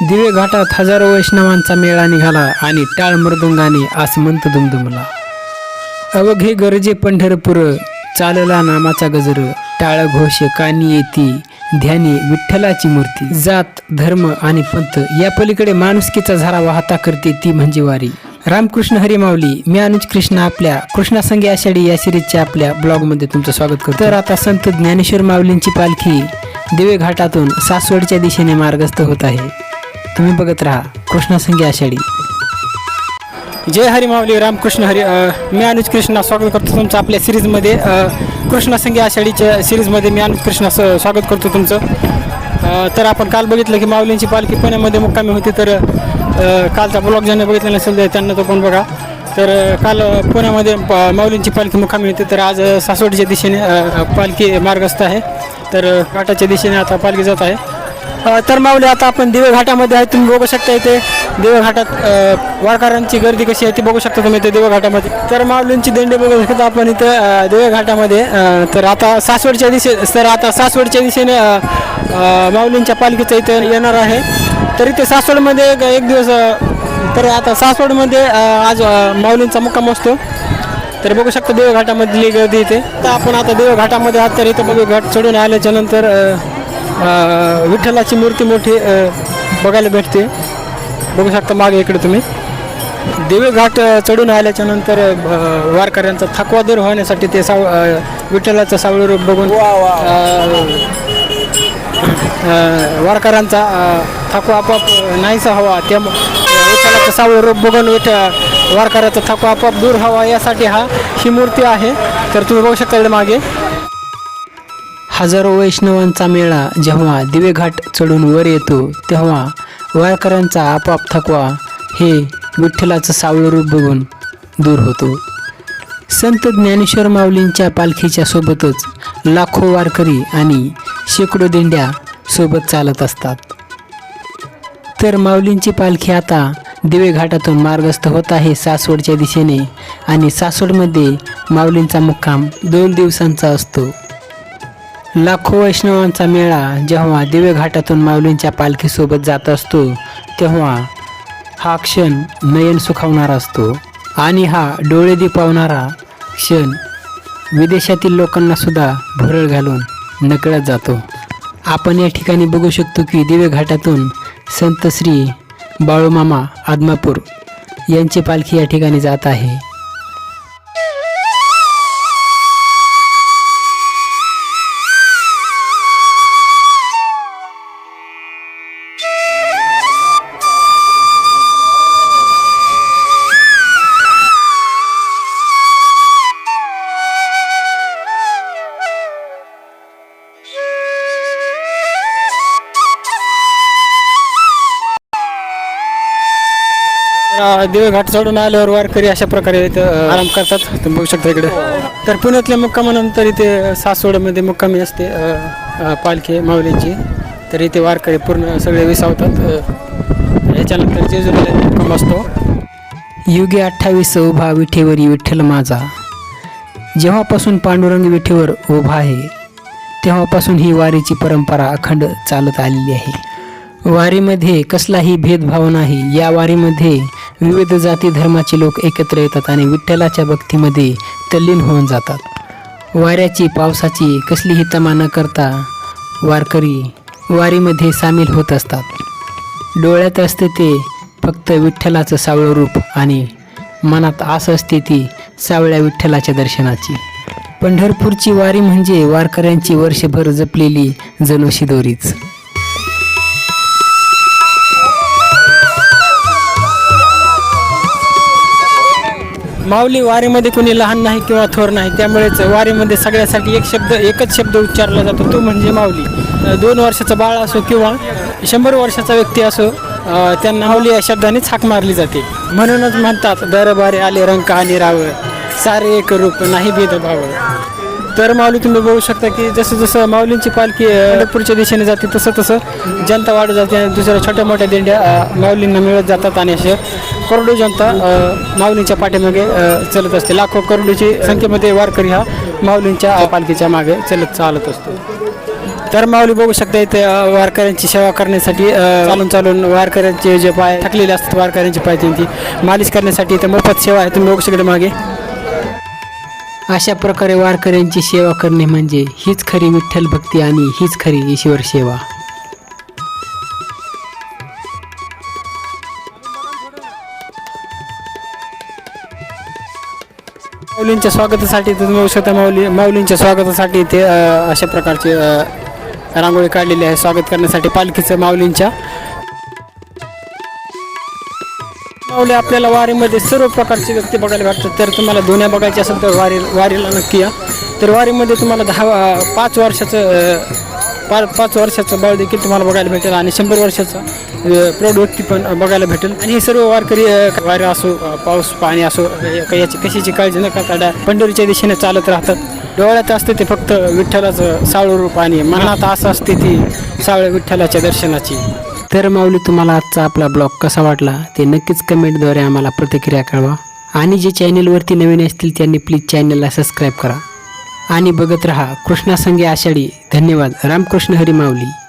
दिवे घाटात हजारो वैष्णवांचा मेळा निघाला आणि टाळ मृदुंगाने आसमंत दुमदुमला. अवघे गरजे पंढरपूर चालला नामाचा गजर टाळ घोष कानी येती ध्यानी विठ्ठलाची मूर्ती. जात धर्म आणि पंथ या पलीकडे माणुसकीचा झरा वाहता करते ती म्हणजे वारी. रामकृष्ण हरिमावली मी अनुज कृष्ण आपल्या कृष्णा संगी आषाढी या सिरीजच्या आपल्या ब्लॉगमध्ये तुमचं स्वागत करतो. तर आता संत ज्ञानेश्वर माऊलींची पालखी दिवे घाटातून सासवडच्या दिशेने मार्गस्थ होत आहे. तुम्ही बघत राहा कृष्णा संगी आषाढी. जय हरी माऊली रामकृष्ण हरी मी अनुज कृष्णा स्वागत करतो तुमचं आपल्या सिरीजमध्ये. कृष्ण कृष्णा संगी आषाढीच्या सिरीजमध्ये मी अनुज कृष्णा स्वागत करतो तुमचं. तर आपण काल बघितलं की माऊलींची पालखी पुण्यामध्ये मुक्कामी होती तर कालचा ब्लॉग ज्यांना बघितला नसेल तर त्यांना तो पण बघा. तर काल पुण्यामध्ये माऊलींची पालखी मुक्कामी होती तर आज सासवडीच्या सासवडच्या दिशेने पालखी मार्गस्थ आहे. तर काठाच्या घाटाच्या दिशेने आता पालखी जात आहे. तर माऊली आता आपण दिवे घाटामध्ये आहे. तुम्ही बघू शकता इथे दिवे घाटात वारकऱ्यांची गर्दी कशी आहे ती बघू शकता तुम्ही इथे दिवे घाटामध्ये. तर माऊलींची दिंडी बघू शकता आपण इथं दिवे घाटामध्ये. तर आता सासवडच्या दिशे तर आता सासवडच्या दिशेने माऊलींच्या पालखीचं इथं येणार आहे. तर इथे सासवडमध्ये एक एक दिवस तर आता सासवडमध्ये आज माऊलींचा मुक्काम असतो. तर बघू शकता देवघाटामधली गर्दी इथे. तर आपण आता देवघाटामध्ये आहात तर इथं बघू घाट चढून आल्याच्यानंतर विठ्ठलाची मूर्ती मोठी बघायला भेटते. बघू शकता मागे इकडे तुम्ही. देवी घाट चढून आल्याच्यानंतर अ, वारकऱ्यांचा थकवा दूर होण्यासाठी ते साव विठ्ठलाचं सावळं रूप बघून वारकऱ्यांचा थकवा आपोआप नाहीसा हवा. त्या विठ्ठलाचं सावळं रूप बघून विठ वारकऱ्याचा थकवा आपोआप दूर हवा. यासाठी हा ही मूर्ती आहे. तर तुम्ही बघू शकता मागे. हजारो वैष्णवांचा मेळा जेव्हा दिवेघाट चढून वर येतो तेव्हा वारकऱ्यांचा आपोआप थकवा हे विठ्ठलाचं सावळं रूप बघून दूर होतो. संत ज्ञानेश्वर माऊलींच्या पालखीच्या सोबतच लाखो वारकरी आणि शेकडो दिंड्या सोबत चालत असतात. तर माऊलींची पालखी आता दिवेघाटातून मार्गस्थ होत आहे सासवडच्या दिशेने आणि सासवडमध्ये माऊलींचा मुक्काम दोन दिवसांचा असतो. लाखो वैष्णवांचा मेळा जेव्हा दिवे घाटातून माऊलींच्या पालखीसोबत जात असतो तेव्हा हा क्षण नयन सुखावणारा असतो. आणि हा डोळे दिपावणारा क्षण विदेशातील लोकांना सुद्धा भुरळ घालून नकळत जातो. आपण या ठिकाणी बघू शकतो की दिवे घाटातून संत श्री बाळूमामा आदमापूर यांची पालखी या ठिकाणी जात आहे. दिवे घाट चढून आल्यावर वारकरी अशा प्रकारे इथं आराम करतात. तुम्ही बघू शकता इकडे. तर पुण्यातल्या मुक्कामानंतर इथे सासवडमध्ये मुक्कामी असते पालखी माऊलींची. तर इथे वारकरी पूर्ण सगळे विसावतात याच्यानंतर जेजुरीला मुक्काम असतो. युगे अठ्ठावीस उभा विठेवरी विठ्ठल माझा. जेव्हापासून पांडुरंग विठेवर उभा आहे तेव्हापासून ही वारीची परंपरा अखंड चालत आलेली आहे. वारीमध्ये कसलाही भेदभाव नाही. या वारीमध्ये विविध जाती धर्माचे लोक एकत्र येतात आणि विठ्ठलाच्या भक्तीमध्ये तल्लीन होऊन जातात. वाऱ्याची पावसाची कसलीही तमा न करता वारकरी वारीमध्ये सामील होत असतात. डोळ्यात असते ते फक्त विठ्ठलाचं सावळं रूप आणि मनात आस असते ती सावळ्या विठ्ठलाच्या दर्शनाची. पंढरपूरची वारी म्हणजे वारकऱ्यांची वर्षभर जपलेली जणू दोरीच. माऊली वारीमध्ये कोणी लहान नाही किंवा थोर नाही त्यामुळेच वारीमध्ये सगळ्यासाठी एक शब्द एकच शब्द उच्चारला जातो तो म्हणजे माऊली. दोन वर्षाचा बाळ असो किंवा शंभर वर्षाचा व्यक्ती असो त्यांना माऊली या शब्दानेच हाक मारली जाते. म्हणूनच म्हणतात दरबारे आले रंग आणि राव सारे एक रूप नाही भेदभाव. तर माऊली तुम्ही बघू शकता की जसं जसं माऊलींची पालखी पंढरपूरच्या दिशेने जाते तसं तसं जनता वाढत जाते आणि दुसऱ्या छोट्या मोठ्या दिंड्या माऊलींना मिळत जातात आणि असे करोडो जनता माऊलींच्या पाठीमागे चलत असते. लाखो करोडोची संख्येमध्ये वारकरी हा माऊलींच्या पालखीच्या मागे चलत चालत असतो. तर माऊली बघू शकता इथे वारकऱ्यांची सेवा करण्यासाठी चालून चालून वारकऱ्यांचे जे पाय थकलेले असतात वारकऱ्यांचे पाय त्यांची मालिश करण्यासाठी इथे मोफत सेवा आहे. तुम्ही बघू शकता मागे. अशा प्रकारे वारकऱ्यांची सेवा करणे म्हणजे हीच खरी विठ्ठल भक्ती आणि हीच खरी ईश्वर सेवा. माऊलींच्या स्वागतासाठी तुम्ही बघू शकता माऊली माऊलींच्या स्वागतासाठी ते अशा प्रकारचे रांगोळी काढलेली आहे. स्वागत करण्यासाठी पालखीचं माऊलींच्या माऊली आपल्याला वारीमध्ये सर्व प्रकारचे व्यक्ती बघायला भेटतात. तर तुम्हाला दोन्या बघायची असेल तर वारी वारीला नक्की या. तर वारीमध्ये तुम्हाला दहा पाच वर्षाचं पा पाच वर्षाचं बाळ देखील तुम्हाला बघायला भेटेल आणि शंभर वर्षाचं प्रौढ व्यक्ती पण बघायला भेटेल. आणि हे सर्व वारकरी वारी असो पाऊस पाणी असो याची कशाची काळजी न करता पंढरीच्या दिशेने चालत राहतात. डोळ्यात असते ते फक्त विठ्ठलाचं सावळ रूप आणि मनात असं असते ती सावळ विठ्ठलाच्या दर्शनाची. तर माऊली तुम्हाला आजचा आपला ब्लॉग कसा वाटला? ते नक्कीच कमेंटद्वारे आम्हाला प्रतिक्रिया कळवा. आणि जे चॅनेलवरती नवीन असतील त्यांनी प्लीज चॅनलला सबस्क्राईब करा. आणि बघत रहा कृष्णा संगे आषाढी. धन्यवाद. रामकृष्ण हरी माऊली.